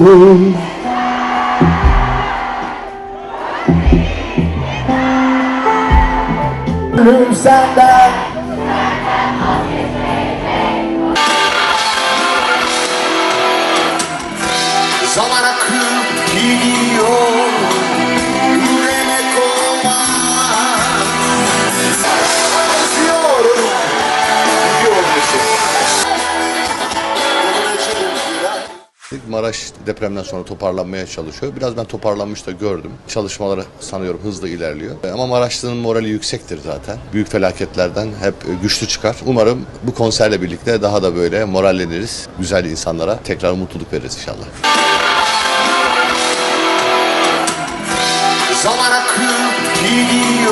me. Room stand up. Somara Cruz. Maraş depremden sonra toparlanmaya çalışıyor. Biraz ben toparlanmış da gördüm. Çalışmaları sanıyorum hızlı ilerliyor. E, Ama Maraşlı'nın morali yüksektir zaten. Büyük felaketlerden hep güçlü çıkar. Umarım bu konserle birlikte daha da böyle moralleniriz. Güzel insanlara tekrar mutluluk veririz inşallah. Zaman akıp gidiyor